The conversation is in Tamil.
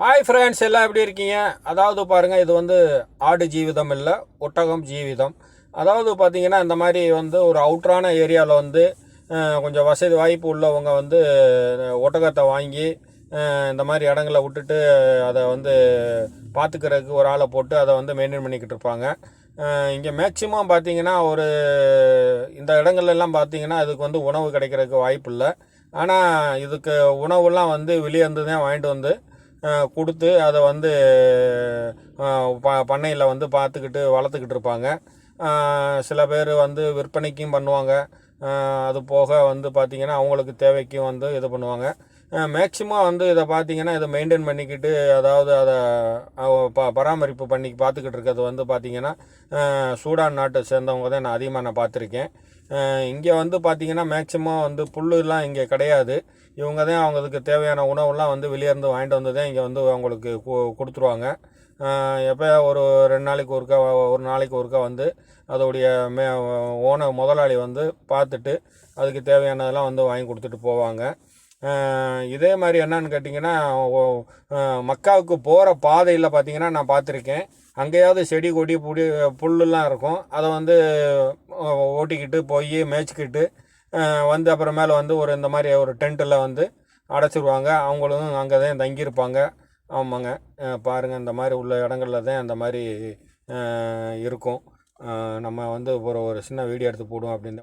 ஹாய் ஃப்ரெண்ட்ஸ் எல்லாம் எப்படி இருக்கீங்க? அதாவது பாருங்கள் இது வந்து ஆடு ஜீவிதம் இல்லை ஒட்டகம் ஜீவிதம். அதாவது பார்த்தீங்கன்னா இந்த மாதிரி வந்து ஒரு அவுட்ரான ஏரியாவில் வந்து கொஞ்சம் வசதி வாய்ப்பு உள்ளவங்க வந்து ஒட்டகத்தை வாங்கி இந்த மாதிரி இடங்களை விட்டுட்டு அதை வந்து பார்த்துக்கிறதுக்கு ஒரு ஆளை போட்டு அதை வந்து மெயின்டைன் பண்ணிக்கிட்டு இருப்பாங்க. இங்கே மேக்சிமம் பார்த்திங்கன்னா ஒரு இந்த இடங்கள்லாம் பார்த்திங்கன்னா பார்த்தீங்கன்னா அதுக்கு வந்து உணவு கிடைக்கிறதுக்கு வாய்ப்பு இல்லை. ஆனால் இதுக்கு உணவுலாம் வந்து வெளியே இருந்து தான் வாங்கிட்டு வந்து கொடுத்து அதை வந்து ப பண்ணையில் வந்து பார்த்துக்கிட்டு வளர்த்துக்கிட்டு இருப்பாங்க. சில பேர் வந்து விற்பனைக்கும் பண்ணுவாங்க. அது போக வந்து பார்த்திங்கன்னா அவங்களுக்கு தேவைக்கும் வந்து இது பண்ணுவாங்க. மேக்சிமம் வந்து இதை பார்த்தீங்கன்னா இதை மெயின்டைன் பண்ணிக்கிட்டு அதாவது அதை ப பராமரிப்பு பண்ணி பார்த்துக்கிட்டு இருக்கிறது வந்து பார்த்திங்கன்னா சூடான் நாட்டை சேர்ந்தவங்க தான் நான் அதிகமாக நான் பார்த்துருக்கேன். இங்கே வந்து பார்த்திங்கன்னா மேக்சிமம் வந்து புல்லுலாம் இங்கே கிடையாது. இவங்க தான் அவங்களுக்கு தேவையான உணவுலாம் வந்து வெளியே இருந்து வாங்கிட்டு வந்து தான் இங்கே வந்து அவங்களுக்கு கு- கொடுத்துருவாங்க. எப்போ ஒரு ரெண்டு நாளைக்கு ஒருக்கா ஒரு நாளைக்கு ஒருக்கா வந்து அதோடைய மே ஓன முதலாளி வந்து பார்த்துட்டு அதுக்கு தேவையானதெல்லாம் வந்து வாங்கி கொடுத்துட்டு போவாங்க. இதே மாதிரி என்னன்னு கேட்டிங்கன்னா மக்காவுக்கு போகிற பாதையில் பார்த்தீங்கன்னா நான் பார்த்துருக்கேன் அங்கேயாவது செடி கொடி புடி புல்லுலாம் இருக்கும். அதை வந்து ஓட்டிக்கிட்டு போய் மேய்ச்சிக்கிட்டு வந்து அப்புறமேல வந்து ஒரு இந்த மாதிரி ஒரு டென்ட்டில் வந்து அடைச்சிருவாங்க. அவங்களும் அங்கே தான் தங்கியிருப்பாங்க. ஆமாங்க. பாருங்கள் இந்த மாதிரி உள்ள இடங்கள்ல தான் அந்த மாதிரி இருக்கும். நம்ம வந்து ஒரு ஒரு சின்ன வீடியோ எடுத்து போடுவோம் அப்படின்னு.